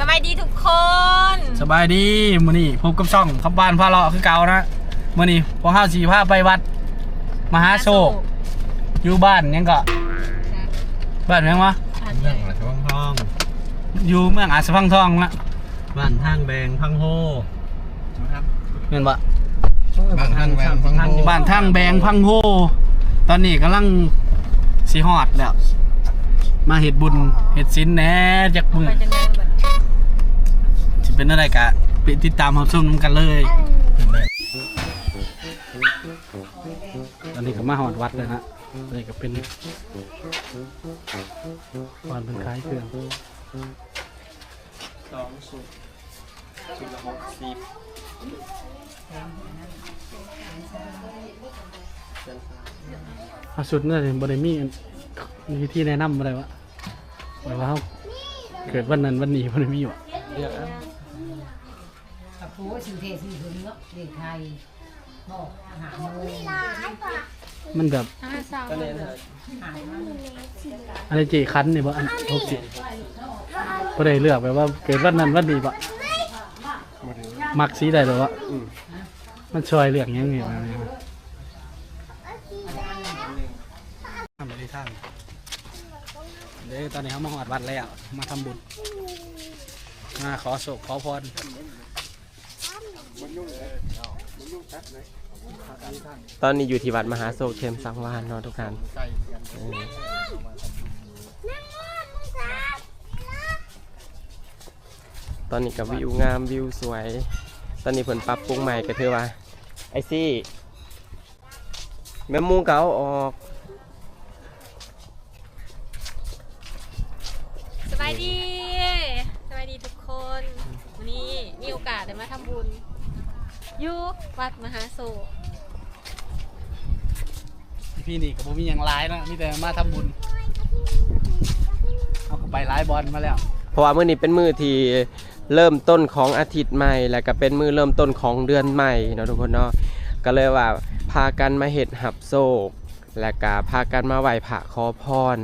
สบายดีทุกคน สบายดีมื้อนี้พบกับช่องขับบ้านพาเลาะคือเก่านะมื้อนี้พวกเฮาสิพาไปวัด มหาโศกอยู่บ้านหยังก็บ้านหยังวะเรื่องอะไรช่วงทอง อยู่เมืองอาสะพังทองละบ้านทางแบงพังโฮแม่นบ่บ้านทางแบงพังโฮบ้านทางแบงพังโฮตอนนี้กำลังสิฮอดแล้วมาเฮ็ดบุญเฮ็ดศีลแหน่จักมื้อ ไปจังไงบัด สิ เป็นอะไรกะไปติดตามรับชมนำกันเลย ตอนนี้ก็มาหอดวัดเลยนะอันนี้ก็เป็นวันเป็นคล้ายเครื่องสองสุดสุดละหกสิบเอาสุดเนี่ยบริมีมีวิธีแนะนำอะไรวะหมายว่าเขาเกิดวันนั้นวันนี้บริมีวะเรียกอะ กับผู้สื่อเทสื่อถึงเนาะเด็กไทยบอกอาหารโมงมันแบบห้าสาวเน้นเลยอะไรจีคันเนี่ยบ่อันทุกสิบ่ได้เลือกแบบว่าเกิดวันนั้นวันนี้ปะมักสีได้หรอวะมันช่วยเลือกยังไงมาเนี่ยทำไปที่ทางเดี๋ยวตอนนี้เขามาหอดวัดแล้ว มาทำบุญมาขอโศกขอพร ตอนนี้อยู่ที่วัดมหาโศกเทมสังวานเนาะทุกท่านตอนนี้กับวิวงามวิวสวย ตอนนี้ผลปรับปรุงใหม่ก็ถือว่า ไอซี่แม่มูเก่าออกสบายดีสบายดีทุกคน วันนี้มีโอกาสได้มาทำบุญ อยู่วัดมหาโศกพี่นี่กับผมมีอย่างร้ายนะมีแต่มาทำบุญ เอาก็ไปร้ายบอลมาแล้ว เพราะว่ามื้อนี้เป็นมื้อที่เริ่มต้นของอาทิตย์ใหม่ แล้วก็เป็นมื้อเริ่มต้นของเดือนใหม่เนาะทุกคนเนาะก็เลยว่าพากันมาเฮ็ดหับโศกและก็พากันมาไหว้พระขอพร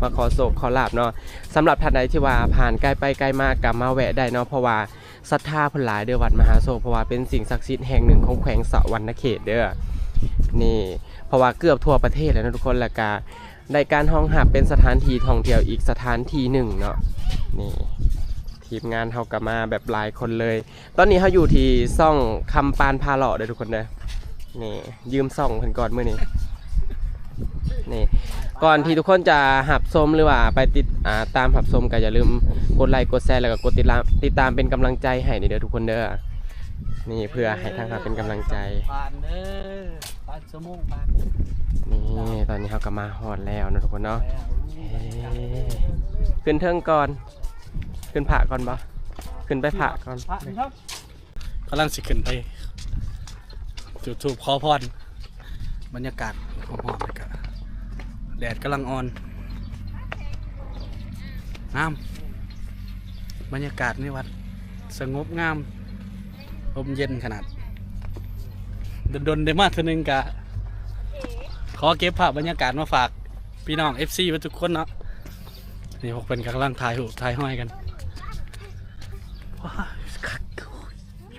มาขอโศกขอลาบเนาะสำหรับท่านใดที่ว่าผ่านใกล้ไปใกล้มากกับมาแวะได้เนาะเพราะว่า ศรัทธาเพิ่นหลายเด้อวัดมหาโศกเพราะว่าเป็นสิ่งศักดิ์สิทธิ์แห่งหนึ่งของแขวงสะวรรณเขตเด้อนี่เพราะว่าเกือบทั่วประเทศแล้วนะทุกคนล้วก็ในการห้องหับเป็นสถานที่ท่องเที่ยวอีกสถานที่หนึ่งเนาะนี่ทีมงานเฮากลับมาแบบหลายคนเลย ตอนนี้เขาอยู่ที่ซ่องคำปานพาเลาะเด้อทุกคนเด้อนี่ยืมซ่องเพิ่นก่อนเมื้อนี้นี่ ก่อนที่ทุกคนจะหับชมหรือว่าไปติดอ่าตามหับชมก็อย่าลืมกดไลค์กดแชร์แล้วก็กดติดตามติดตามเป็นกำลังใจให้นี่เด้อทุกคนเด้อนี่เพื่อให้ทางเราเป็นกำลังใจ ปานเด้อปานสมงปานนี่ตอนนี้เขาก็มาฮอดแล้วนะทุกคนเนาะ แล้วเฮ้ขึ้นเทิงก่อน ขึ้นผาก่อนปะขึ้นไปผาก่อน พระนี่ครับกำลังสิขึ้นไปจุดทูบขอพรบรรยากาศหอมๆเลยกะ แดดกำลังอ่อนงาม บรรยากาศในวัด สงบงามลมเย็นขนาดดนๆได้มากเท่านึงกะ ขอเก็บภาพบรรยากาศมาฝาก พี่น้อง FC ไว้ทุกคนเนาะนี่พวกเป็นกำลังถ่ายหูถ่ายห้อยกันว้าวคักโอ้ย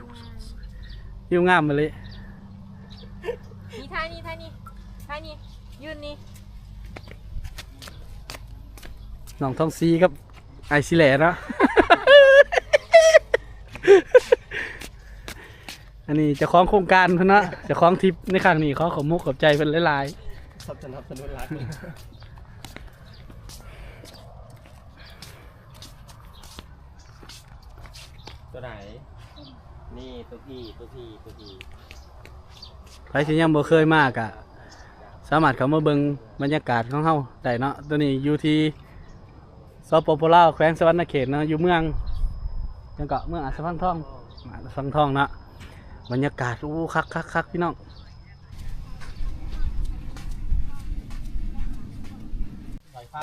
วิวงามมาเลยนี่ท่านี่ท่านี่ท่านี่ยืนนี่ น้องทองซีกับ ไอซิแหลเนาะอันนี้เจะคล้าของโครงการเพิ่นเนาะเจะคล้าของทริปในครั้งนี้ขอขอบมุกขอบใจเป็นหลายสนับสนุนสนุนรักตัวไหน นี่ตัวพี่ตัวพี่ตัวพี่ๆใครที่ยังบ่เคยมากอะสามารถเข้ามาเบิ่งบรรยากาศของเฮาได้เนาะตัวนี้อยู่ที่ สปปลาวแขวงสะวรรณเขตเนาะอยู่เมืองจังเกาะเมืองอาสะพังทองอาสะพังทองนะบรรยากาศอู้คักคักคักพี่น้องไหวพั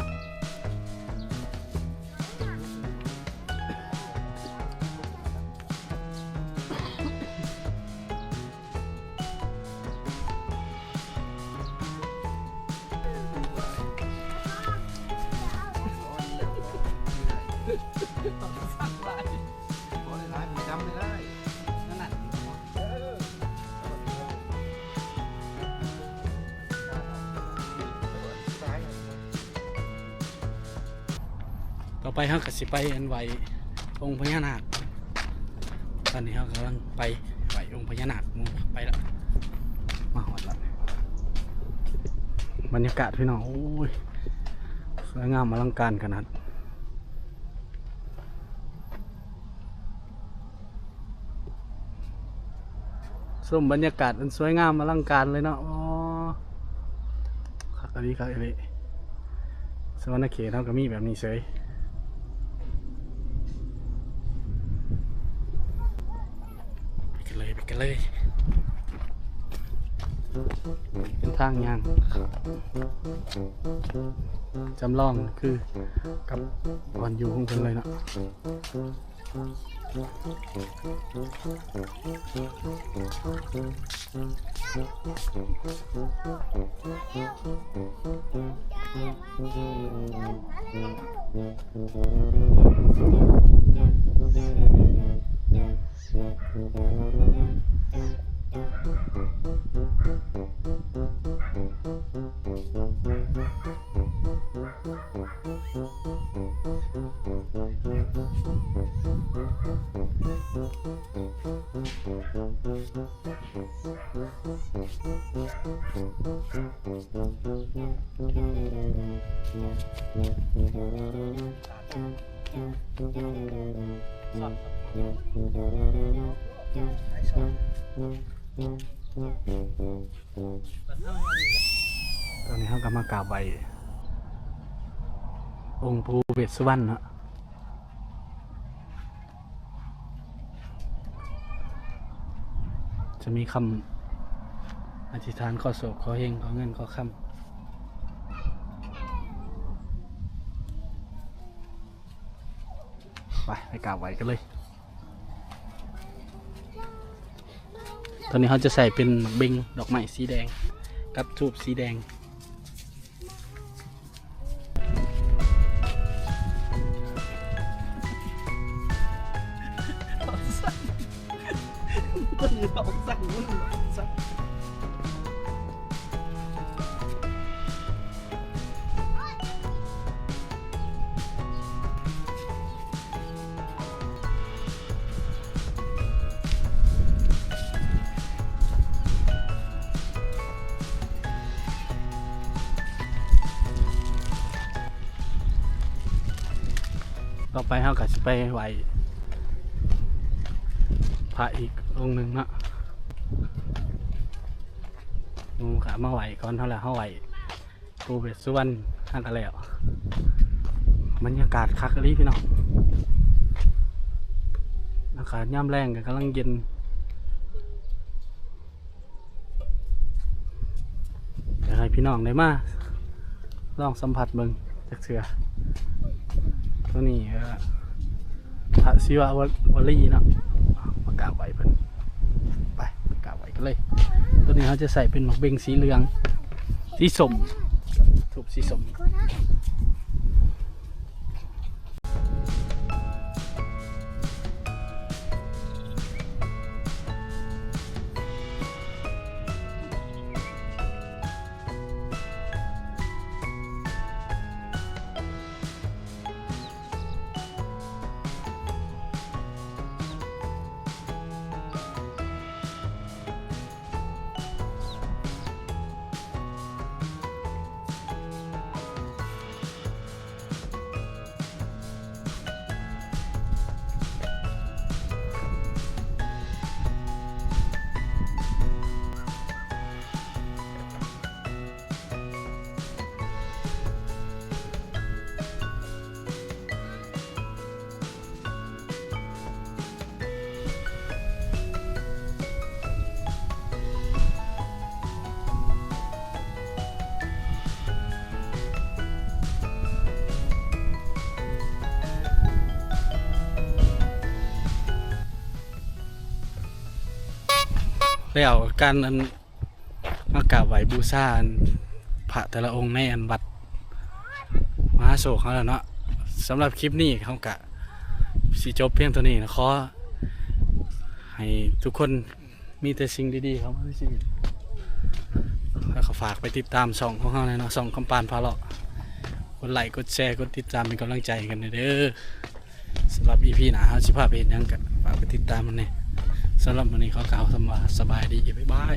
อไปเขาก็สิไปอันไหวองค์พญานาค ตอนนี้เขากำลังไปไหวองค์พญานาคหมูไปแล้วมาหอดแล้วบรรยากาศพี่น้องโอ้ยสวยงามอลังการขนาดส้มบรรยากาศมันสวยงามอลังการเลยเนาะอ๋อครับอันนี้ครับอันนี้สวรรค์เขตเท่ากับมีแบบนี้เฉยไป กันเลยไปกันเลย เป็นทางยางจำลองคือกับวันอยู่ของเพิ่นเลยเนาะ ตอนนี้เขากำมากราบไหวองค์ปูเวสสุวรรณนะจะมีคำอธิษฐานขอโศกขอเฮงขอเงินขอคำ ไปไปกราบไหวกันเลย ตอนนี้เขาจะใส่เป็นหมักเบงดอกไม้สีแดง กับทูบสีแดง ต่อไปเขาก็จะไปไหวพระอีกองค์หนึ่งเนาะงูขามาไหวก่อนเท่าไหร่เขาไหวปูเบสสุวรรณห้างกันแล้วบรรยากาศคักรีพี่น้องอากาศย่ำแรงกันกำลังเย็นอยากให้พี่น้องได้มาลองสัมผัสเบิ่งจากเสือ ตัวนี้พระศิวะววลีเนาะมากราบไหวเพิ่นไปกราบไหวกันเลย ตัวนี้เขาจะใส่เป็นหมวกเบงสีเหลือง สีสมถูกสีสม แล้วการอันมากราบไหวบูชาพระแต่ละองค์ในอันวัดมหาโศกเขาแล้วเนาะสำหรับคลิปนี้เขากะสิจบเพียงเท่านี้นะขอให้ทุกคนมีแต่สิ่งดีๆเข้ามาในชีวิตแล้วก็ฝากไปติดตามช่องของเราในอยเนาะช่องคำปานพาเลาะกดไลค์กดแชร์กดติดตามเป็นกำลังใจกันเด้อสำหรับ EP หนาเฮาสิพาไปเห็นยังกันฝากไปติดตามมันเนี่ย สำหรับวันนี้ขอกล่าวคำว่าสบายดีบ๊ายบาย